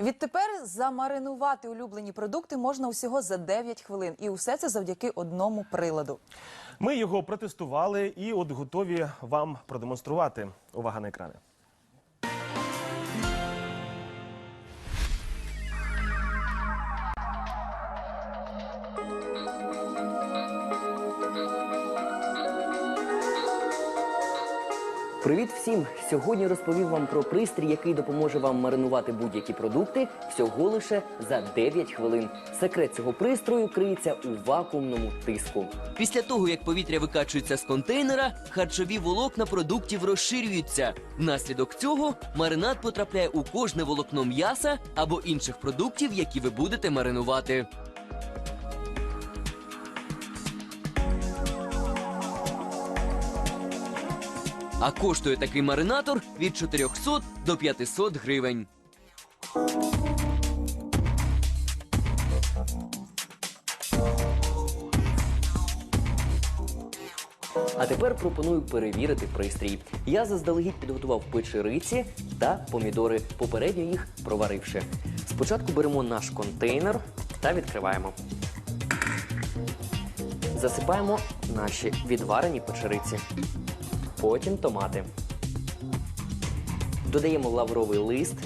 Відтепер замаринувати улюблені продукти можна усього за 9 хвилин, і усе це завдяки одному приладу. Ми його протестували і от готові вам продемонструвати. Увага на екрани. Привіт всім! Сьогодні розповів вам про пристрій, який допоможе вам маринувати будь-які продукти всього лише за 9 хвилин. Секрет цього пристрою криється у вакуумному тиску. Після того, як повітря викачується з контейнера, харчові волокна продуктів розширюються. Внаслідок цього маринад потрапляє у кожне волокно м'яса або інших продуктів, які ви будете маринувати. А коштує такий маринатор від 400 до 500 гривень. А тепер пропоную перевірити пристрій. Я заздалегідь підготував печериці та помідори, попередньо їх проваривши. Спочатку беремо наш контейнер та відкриваємо. Засипаємо наші відварені печериці. Потім томати. Додаємо лавровий лист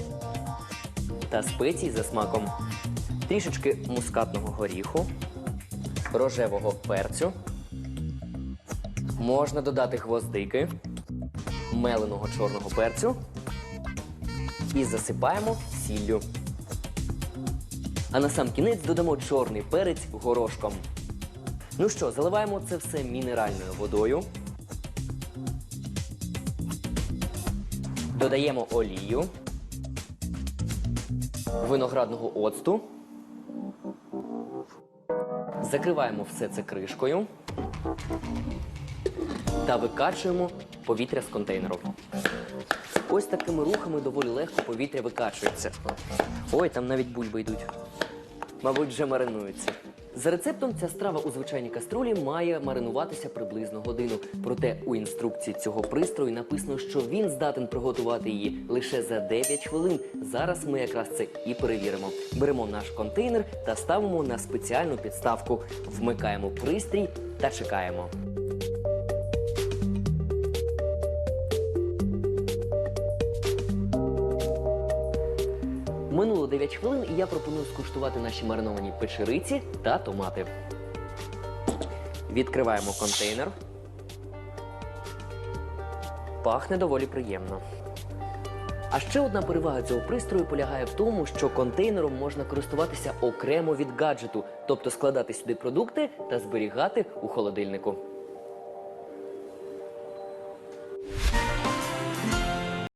та спеції за смаком. Трішечки мускатного горіху, рожевого перцю. Можна додати гвоздики, меленого чорного перцю і засипаємо сіллю. А на сам кінець додамо чорний перець горошком. Ну що, заливаємо це все мінеральною водою. Додаємо олію, виноградного оцту. Закриваємо все це кришкою та викачуємо повітря з контейнеру. Ось такими рухами доволі легко повітря викачується. Ой, там навіть бульби йдуть. Мабуть, вже маринуються. За рецептом ця страва у звичайній каструлі має маринуватися приблизно годину. Проте у інструкції цього пристрою написано, що він здатен приготувати її лише за 9 хвилин. Зараз ми якраз це і перевіримо. Беремо наш контейнер та ставимо на спеціальну підставку. Вмикаємо пристрій та чекаємо. Минуло 9 хвилин, і я пропоную скуштувати наші мариновані печериці та томати. Відкриваємо контейнер. Пахне доволі приємно. А ще одна перевага цього пристрою полягає в тому, що контейнером можна користуватися окремо від гаджету, тобто складати сюди продукти та зберігати у холодильнику.